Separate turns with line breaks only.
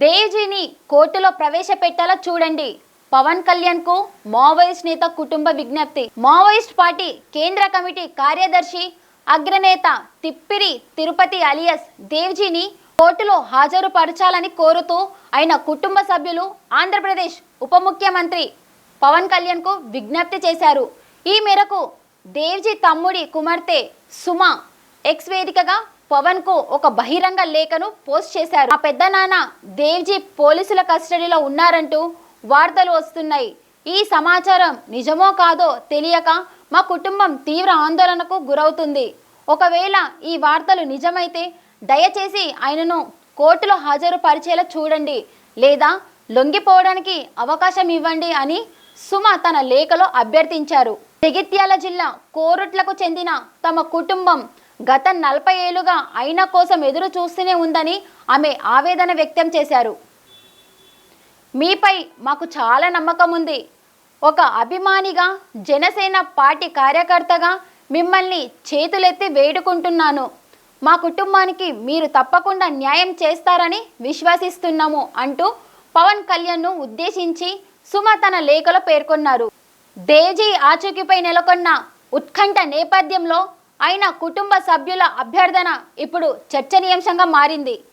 దేవ్జీని కోర్టులో ప్రవేశపెట్టాలో చూడండి. పవన్ కళ్యాణ్కు మావోయిస్ట్ నేత కుటుంబ విజ్ఞప్తి. మావోయిస్ట్ పార్టీ కేంద్ర కమిటీ కార్యదర్శి అగ్రనేత తిప్పిరి తిరుపతి అలియస్ దేవ్జీని కోర్టులో హాజరుపరచాలని కోరుతూ ఆయన కుటుంబ సభ్యులు ఆంధ్రప్రదేశ్ ఉప ముఖ్యమంత్రి పవన్ కళ్యాణ్కు విజ్ఞప్తి చేశారు. ఈ మేరకు దేవ్జీ తమ్ముడి కుమార్తె సుమ ఎక్స్ వేదికగా పవన్కు ఒక బహిరంగ లేఖను పోస్ట్ చేశారు. ఆ పెద్ద నాన్న దేవ్జీ పోలీసుల కస్టడీలో ఉన్నారంటూ వార్తలు వస్తున్నాయి. ఈ సమాచారం నిజమో కాదో తెలియక మా కుటుంబం తీవ్ర ఆందోళనకు గురవుతుంది. ఒకవేళ ఈ వార్తలు నిజమైతే దయచేసి ఆయనను కోర్టులో హాజరుపరిచేలా చూడండి లేదా లొంగిపోవడానికి అవకాశం ఇవ్వండి అని సుమ తన లేఖలో అభ్యర్థించారు. జగిత్యాల జిల్లా కోరుట్లకు చెందిన తమ కుటుంబం గత నలభై ఏళ్ళుగా అయినా కోసం ఎదురు చూస్తూనే ఉందని ఆమె ఆవేదన వ్యక్తం చేశారు. మీపై మాకు చాలా నమ్మకం ఉంది. ఒక అభిమానిగా జనసేన పార్టీ కార్యకర్తగా మిమ్మల్ని చేతులెత్తి వేడుకుంటున్నాను. మా కుటుంబానికి మీరు తప్పకుండా న్యాయం చేస్తారని విశ్వసిస్తున్నాము అంటూ పవన్ కళ్యాణ్ను ఉద్దేశించి సుమ తన లేఖలో పేర్కొన్నారు. దేజీ ఆచూకీపై నెలకొన్న ఉత్కంఠ నేపథ్యంలో ఆయన కుటుంబ సభ్యుల అభ్యర్థన ఇప్పుడు చర్చనీయాంశంగా మారింది.